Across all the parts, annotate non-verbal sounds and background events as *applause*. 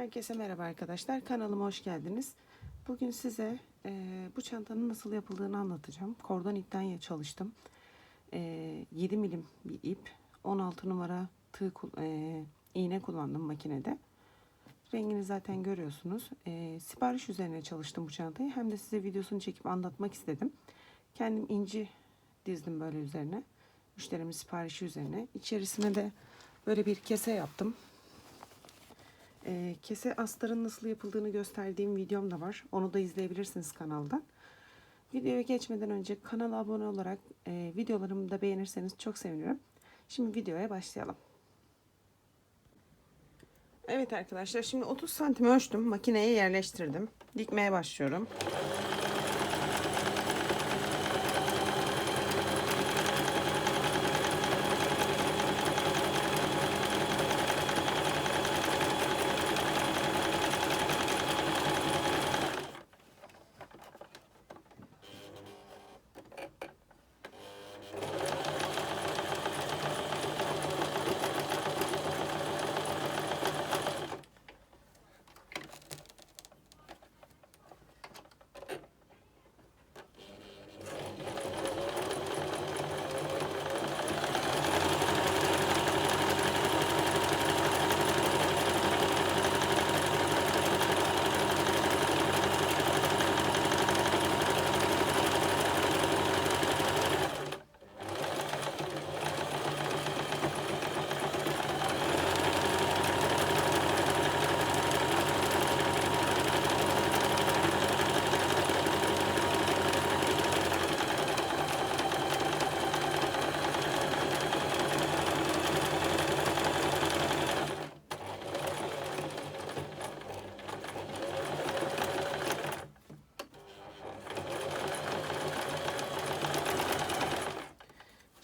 Herkese merhaba arkadaşlar. Kanalıma hoş geldiniz. Bugün size e, bu çantanın nasıl yapıldığını anlatacağım. Kordon ipten çalıştım. E, 7 milim bir ip. 16 numara tığ e, iğne kullandım makinede. Rengini zaten görüyorsunuz. E, sipariş üzerine çalıştım bu çantayı. Hem de size videosunu çekip anlatmak istedim. Kendim inci dizdim böyle üzerine. Müşterimin siparişi üzerine. İçerisine de böyle bir kese yaptım. Ee, kese astarın nasıl yapıldığını gösterdiğim videom da var. Onu da izleyebilirsiniz kanaldan. Videoya geçmeden önce kanala abone olarak e, videolarımı da beğenirseniz çok sevinirim. Şimdi videoya başlayalım. Evet arkadaşlar şimdi 30 santim ölçtüm. Makineye yerleştirdim. Dikmeye başlıyorum.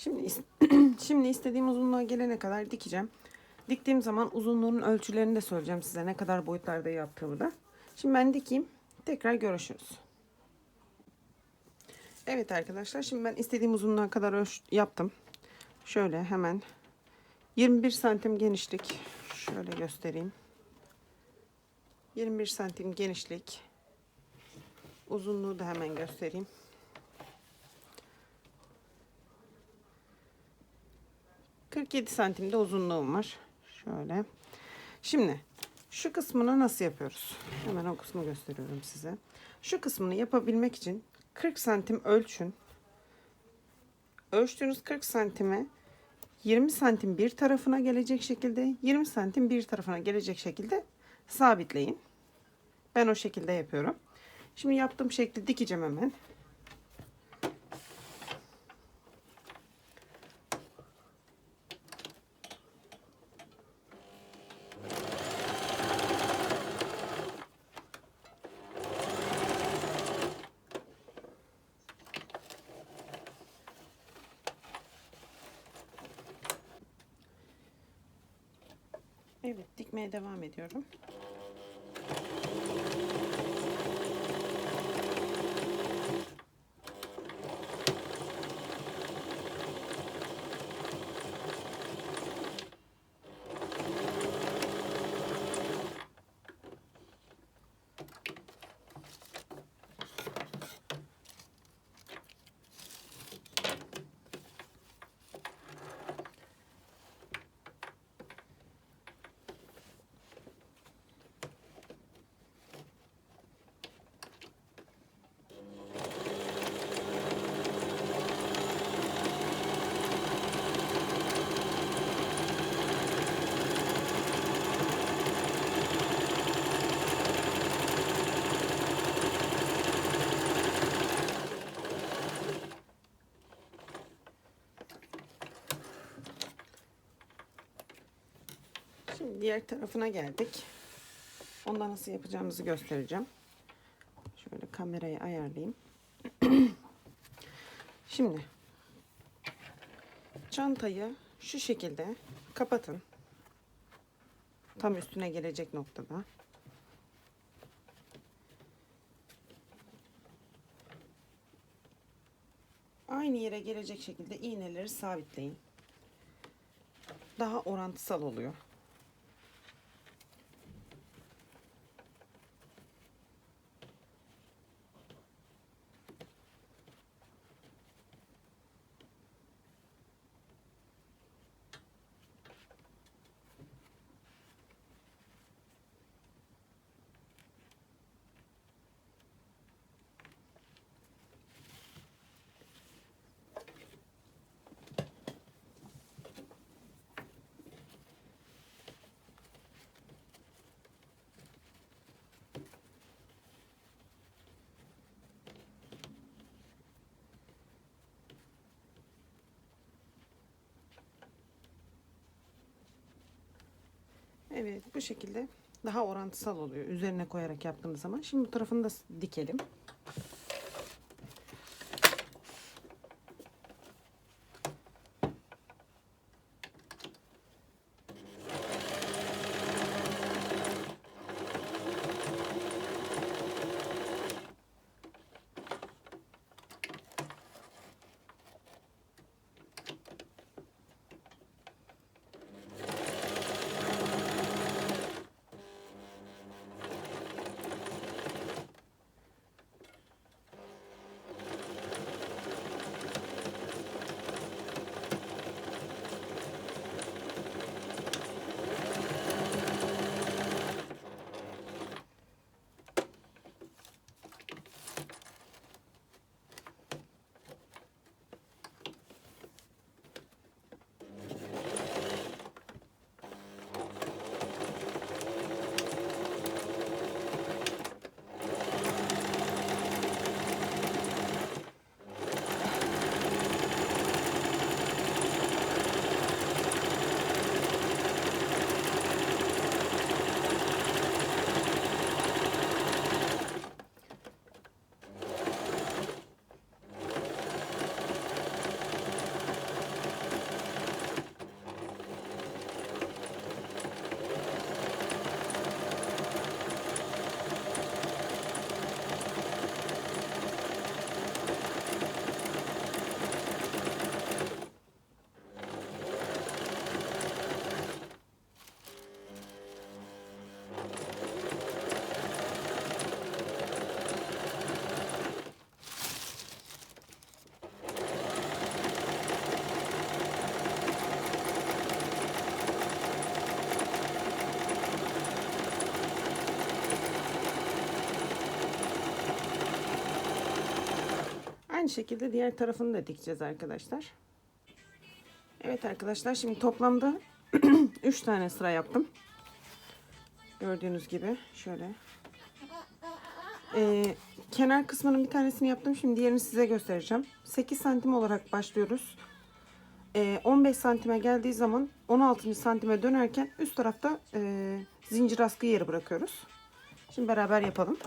Şimdi is- şimdi istediğim uzunluğa gelene kadar dikeceğim. Diktiğim zaman uzunluğunun ölçülerini de söyleyeceğim size ne kadar boyutlarda yaptığımı da. Şimdi ben dikeyim. Tekrar görüşürüz. Evet arkadaşlar şimdi ben istediğim uzunluğa kadar yaptım. Şöyle hemen 21 santim genişlik. Şöyle göstereyim. 21 santim genişlik. Uzunluğu da hemen göstereyim. ...47 santimde uzunluğum var. Şöyle. Şimdi şu kısmını nasıl yapıyoruz? Hemen o kısmı gösteriyorum size. Şu kısmını yapabilmek için 40 santim ölçün. Ölçtüğünüz 40 santime 20 santim bir tarafına gelecek şekilde 20 santim bir tarafına gelecek şekilde sabitleyin. Ben o şekilde yapıyorum. Şimdi yaptığım şekli dikeceğim hemen. Evet dikmeye devam ediyorum. Şimdi diğer tarafına geldik. Onda nasıl yapacağımızı göstereceğim. Şöyle kamerayı ayarlayayım. *clears throat* Şimdi çantayı şu şekilde kapatın. Tam üstüne gelecek noktada. Aynı yere gelecek şekilde iğneleri sabitleyin. Daha orantısal oluyor. Evet bu şekilde daha orantısal oluyor. Üzerine koyarak yaptığımız zaman. Şimdi bu tarafını da dikelim. Aynı şekilde diğer tarafını da dikeceğiz arkadaşlar. Evet arkadaşlar şimdi toplamda *clears throat* 3 tane sıra yaptım. Gördüğünüz gibi şöyle. Ee, kenar kısmının bir tanesini yaptım. Şimdi diğerini size göstereceğim. 8 santim olarak başlıyoruz. Ee, 15 santime geldiği zaman 16. santime dönerken üst tarafta e, zincir askı yeri bırakıyoruz. Şimdi beraber yapalım.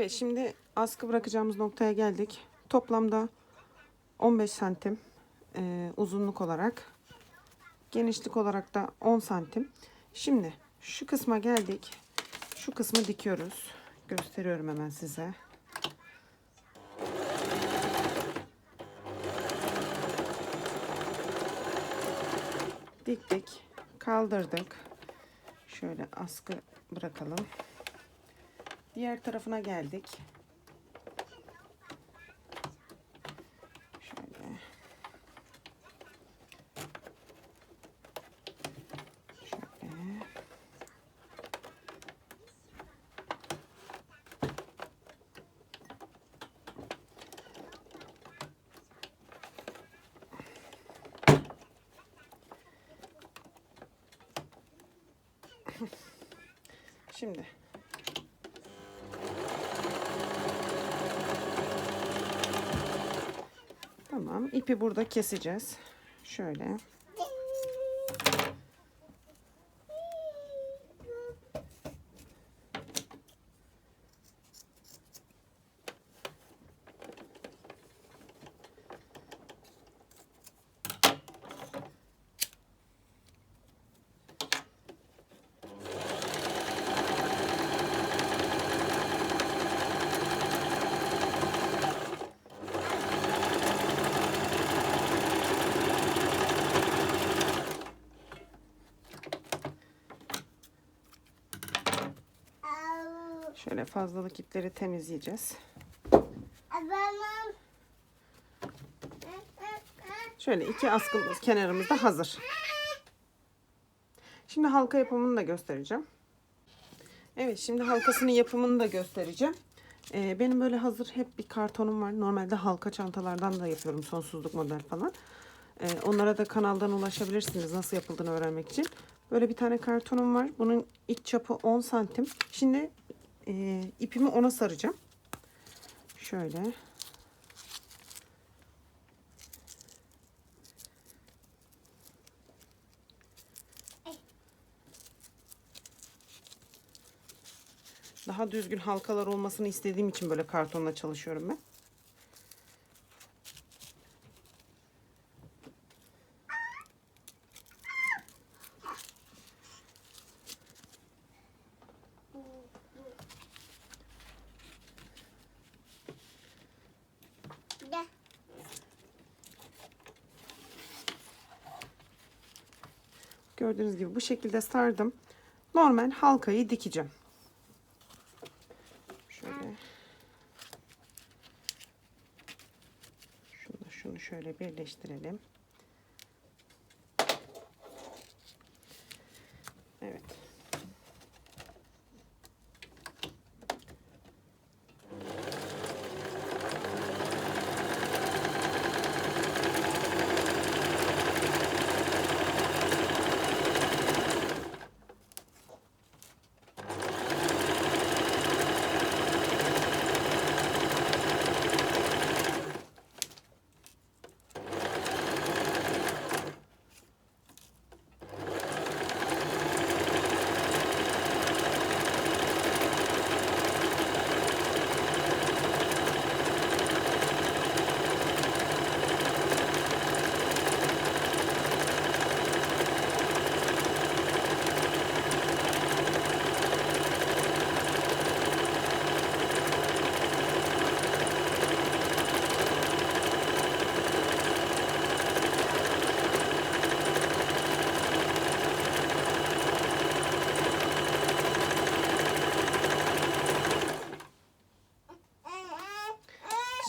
Evet şimdi askı bırakacağımız noktaya geldik. Toplamda 15 santim e, uzunluk olarak genişlik olarak da 10 santim. Şimdi şu kısma geldik. Şu kısmı dikiyoruz. Gösteriyorum hemen size. Diktik. Kaldırdık. Şöyle askı bırakalım. Diğer tarafına geldik. Şöyle. Şöyle. *laughs* Şimdi ipi burada keseceğiz. Şöyle. Şöyle fazlalık ipleri temizleyeceğiz. Şöyle iki askımız kenarımızda hazır. Şimdi halka yapımını da göstereceğim. Evet şimdi halkasının yapımını da göstereceğim. Ee, benim böyle hazır hep bir kartonum var. Normalde halka çantalardan da yapıyorum sonsuzluk model falan. Ee, onlara da kanaldan ulaşabilirsiniz nasıl yapıldığını öğrenmek için. Böyle bir tane kartonum var. Bunun iç çapı 10 santim. Şimdi e, ipimi ona saracağım. Şöyle. Daha düzgün halkalar olmasını istediğim için böyle kartonla çalışıyorum ben. Gördüğünüz gibi bu şekilde sardım. Normal halkayı dikeceğim. Şöyle. Şunu, şunu şöyle birleştirelim. Evet.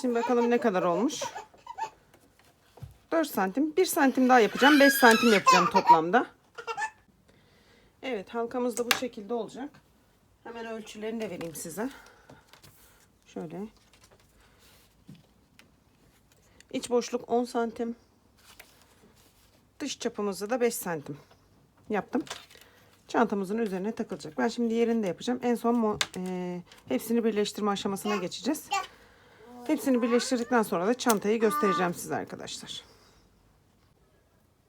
Şimdi bakalım ne kadar olmuş. 4 santim. 1 santim daha yapacağım. 5 santim yapacağım toplamda. Evet halkamız da bu şekilde olacak. Hemen ölçülerini de vereyim size. Şöyle. İç boşluk 10 santim. Dış çapımızda da 5 santim yaptım. Çantamızın üzerine takılacak. Ben şimdi yerini de yapacağım. En son eee, hepsini birleştirme aşamasına geçeceğiz. Hepsini birleştirdikten sonra da çantayı göstereceğim size arkadaşlar.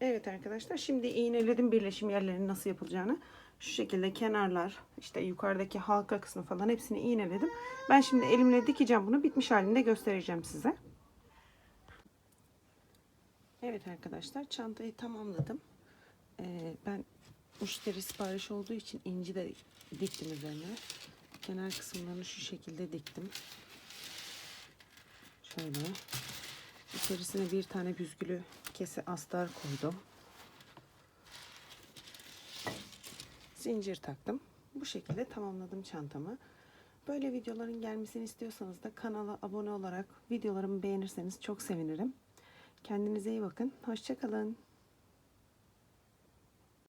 Evet arkadaşlar şimdi iğneledim birleşim yerlerinin nasıl yapılacağını. Şu şekilde kenarlar işte yukarıdaki halka kısmı falan hepsini iğneledim. Ben şimdi elimle dikeceğim bunu bitmiş halinde göstereceğim size. Evet arkadaşlar çantayı tamamladım. Ee, ben müşteri sipariş olduğu için inci de diktim üzerine. Kenar kısımlarını şu şekilde diktim. Şöyle. İçerisine bir tane büzgülü kese astar koydum. Zincir taktım. Bu şekilde tamamladım çantamı. Böyle videoların gelmesini istiyorsanız da kanala abone olarak videolarımı beğenirseniz çok sevinirim. Kendinize iyi bakın. Hoşçakalın.